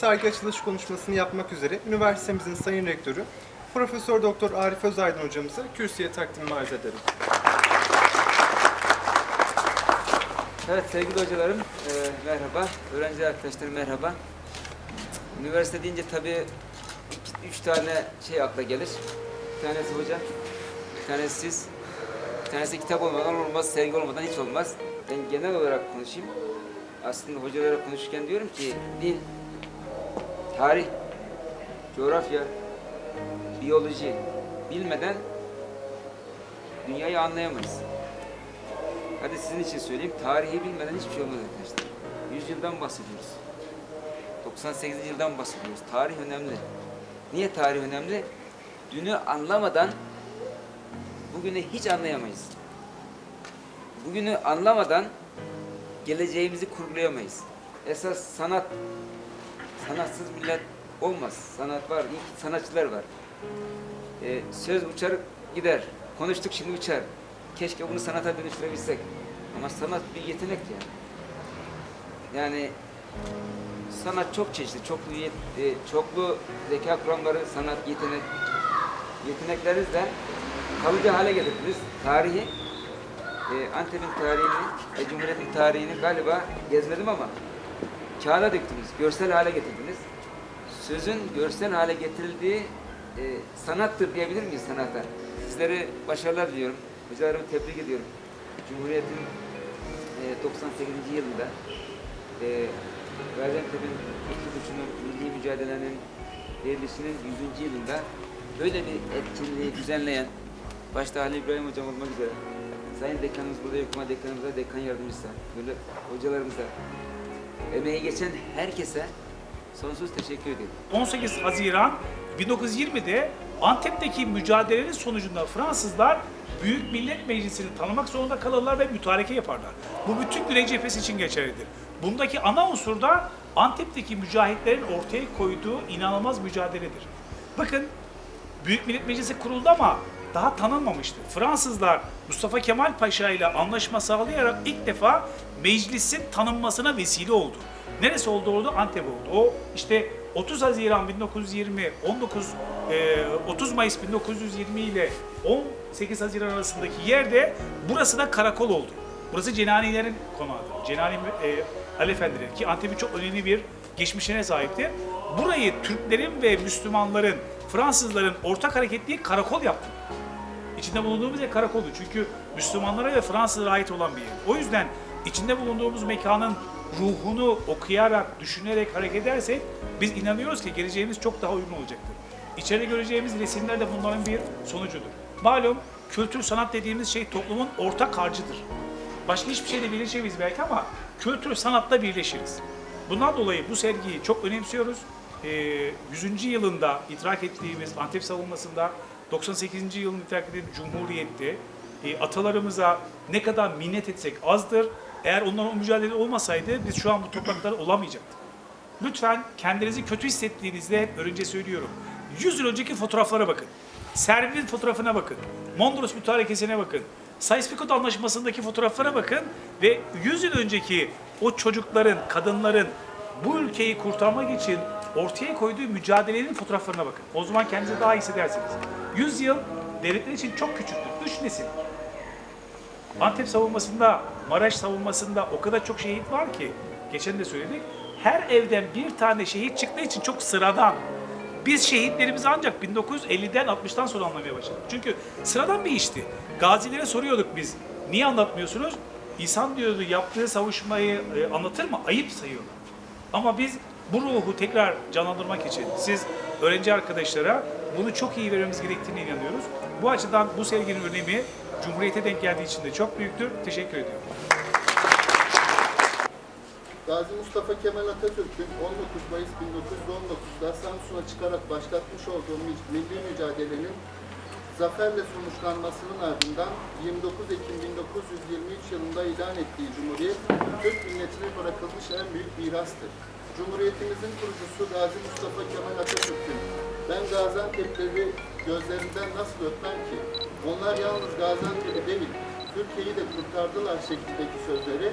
sergi açılış konuşmasını yapmak üzere üniversitemizin sayın rektörü Profesör Doktor Arif Özaydın hocamızı kürsüye takdim arz ederim. Evet sevgili hocalarım e, merhaba. Öğrenci arkadaşlarım merhaba. Üniversite deyince tabii iki, üç tane şey akla gelir. Bir tanesi hoca, bir tanesi siz, bir tanesi kitap olmadan olmaz, sevgi olmadan hiç olmaz. Ben genel olarak konuşayım. Aslında hocalara konuşurken diyorum ki din, tarih, coğrafya, biyoloji bilmeden dünyayı anlayamayız. Hadi sizin için söyleyeyim, tarihi bilmeden hiçbir şey olmaz arkadaşlar. 100 yıldan bahsediyoruz. 98 yıldan bahsediyoruz. Tarih önemli. Niye tarih önemli? Dünü anlamadan bugünü hiç anlayamayız. Bugünü anlamadan geleceğimizi kurgulayamayız. Esas sanat, sanatsız millet olmaz. Sanat var, iyi sanatçılar var. Ee, söz uçar gider. Konuştuk şimdi uçar. Keşke bunu sanata dönüştürebilsek. Ama sanat bir yetenek yani. Yani sanat çok çeşitli, çoklu yet- e, çoklu zeka kuramları, sanat, yetenek yeteneklerinizle kalıcı hale getirdiniz. Tarihi, e, Antep'in tarihini, e, Cumhuriyet'in tarihini galiba gezmedim ama kağıda döktünüz, görsel hale getirdiniz. Sözün görsel hale getirildiği e, sanattır diyebilir miyiz sanata? Sizlere başarılar diliyorum. Hocalarımı tebrik ediyorum. Cumhuriyet'in e, 98. yılında e, Gaziantep'in ilk kuruluşunun, milli mücadelenin verilişinin 100. yılında böyle bir etkinliği düzenleyen, başta Ali İbrahim Hocam olmak üzere, Sayın Dekanımız burada yok ama dekanımıza, dekan yardımcısı, böyle hocalarımıza, emeği geçen herkese sonsuz teşekkür ediyorum. 18 Haziran 1920'de Antep'teki mücadelenin sonucunda Fransızlar Büyük Millet Meclisi'ni tanımak zorunda kalırlar ve mütareke yaparlar. Bu bütün Güney cephesi için geçerlidir. Bundaki ana unsur da Antep'teki mücahitlerin ortaya koyduğu inanılmaz mücadeledir. Bakın Büyük Millet Meclisi kuruldu ama daha tanınmamıştı. Fransızlar Mustafa Kemal Paşa ile anlaşma sağlayarak ilk defa meclisin tanınmasına vesile oldu. Neresi oldu oldu? Antep oldu. O işte 30 Haziran 1920, 19 e, 30 Mayıs 1920 ile 18 Haziran arasındaki yerde burası da karakol oldu. Burası Cenanilerin konağıdır. Cenani e, Ali Efendileri ki Antep'in çok önemli bir geçmişine sahiptir. Burayı Türklerin ve Müslümanların, Fransızların ortak hareketliği karakol yaptı. İçinde bulunduğumuz yer karakoldu. Çünkü Müslümanlara ve Fransızlara ait olan bir yer. O yüzden içinde bulunduğumuz mekanın ruhunu okuyarak, düşünerek hareket edersek biz inanıyoruz ki geleceğimiz çok daha uygun olacaktır. İçeride göreceğimiz resimler de bunların bir sonucudur. Malum kültür sanat dediğimiz şey toplumun ortak harcıdır. Başka hiçbir şeyle birleşemeyiz belki ama kültür sanatla birleşiriz. Bundan dolayı bu sergiyi çok önemsiyoruz. Ee, 100. yılında idrak ettiğimiz Antep savunmasında 98. yılın idrak ettiğimiz Cumhuriyet'te e, atalarımıza ne kadar minnet etsek azdır. Eğer onların o mücadele olmasaydı biz şu an bu topraklarda olamayacaktık. Lütfen kendinizi kötü hissettiğinizde hep önce söylüyorum. 100 yıl önceki fotoğraflara bakın. Servin fotoğrafına bakın. Mondros Mütarekesi'ne bakın. Sykes-Picot Anlaşması'ndaki fotoğraflara bakın ve 100 yıl önceki o çocukların, kadınların bu ülkeyi kurtarmak için ortaya koyduğu mücadelenin fotoğraflarına bakın. O zaman kendinizi daha iyi hissedersiniz. 100 yıl devletler için çok küçüktür. 3 nesil. Antep savunmasında, Maraş savunmasında o kadar çok şehit var ki, geçen de söyledik, her evden bir tane şehit çıktığı için çok sıradan. Biz şehitlerimizi ancak 1950'den 60'tan sonra anlamaya başladık. Çünkü sıradan bir işti. Gazilere soruyorduk biz, niye anlatmıyorsunuz? İnsan diyordu yaptığı savuşmayı e, anlatır mı? Ayıp sayıyorlar. Ama biz bu ruhu tekrar canlandırmak için siz öğrenci arkadaşlara bunu çok iyi vermemiz gerektiğine inanıyoruz. Bu açıdan bu serginin önemi Cumhuriyete denk geldiği için de çok büyüktür. Teşekkür ediyorum. Gazi Mustafa Kemal Atatürk'ün 19 Mayıs 1919'da Samsun'a çıkarak başlatmış olduğu mi- milli mücadelenin zaferle sonuçlanmasının ardından 29 Ekim 1923 yılında ilan ettiği Cumhuriyet, Türk milletine bırakılmış en büyük mirastır. Cumhuriyetimizin kurucusu Gazi Mustafa Kemal Atatürk'ün ben Gaziantep'leri gözlerinden nasıl öpmem ki? Onlar yalnız Gaziantep'i değil, Türkiye'yi de kurtardılar şeklindeki sözleri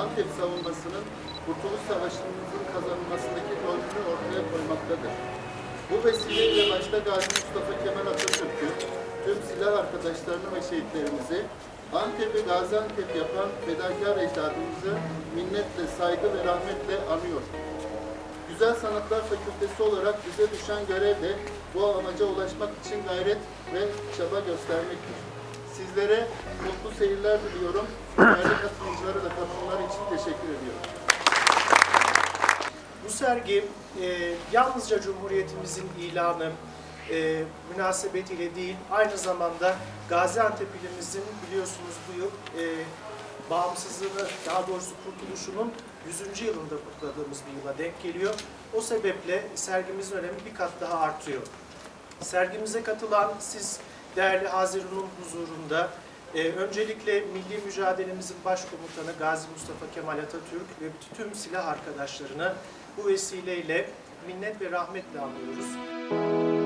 Antep savunmasının Kurtuluş Savaşı'nın kazanılmasındaki rolünü ortaya koymaktadır. Bu vesileyle başta Gazi Mustafa Kemal Atatürk'ü, tüm silah arkadaşlarını ve şehitlerimizi, Antep'i Gaziantep yapan fedakar ecdadımızı minnetle, saygı ve rahmetle anıyor. Güzel Sanatlar Fakültesi olarak bize düşen görev de bu amaca ulaşmak için gayret ve çaba göstermektir. Sizlere mutlu seyirler diliyorum. Değerli katılımcılara da katılımlar için teşekkür ediyorum. Bu sergi e, yalnızca Cumhuriyetimizin ilanı e, münasebetiyle değil, aynı zamanda Gaziantep ilimizin biliyorsunuz bu yıl e, bağımsızlığını, daha doğrusu kurtuluşunun 100. yılında kutladığımız bir yıla denk geliyor. O sebeple sergimizin önemi bir kat daha artıyor. Sergimize katılan siz değerli Hazirun'un huzurunda e, öncelikle milli mücadelemizin başkomutanı Gazi Mustafa Kemal Atatürk ve tüm silah arkadaşlarını bu vesileyle minnet ve rahmetle anıyoruz.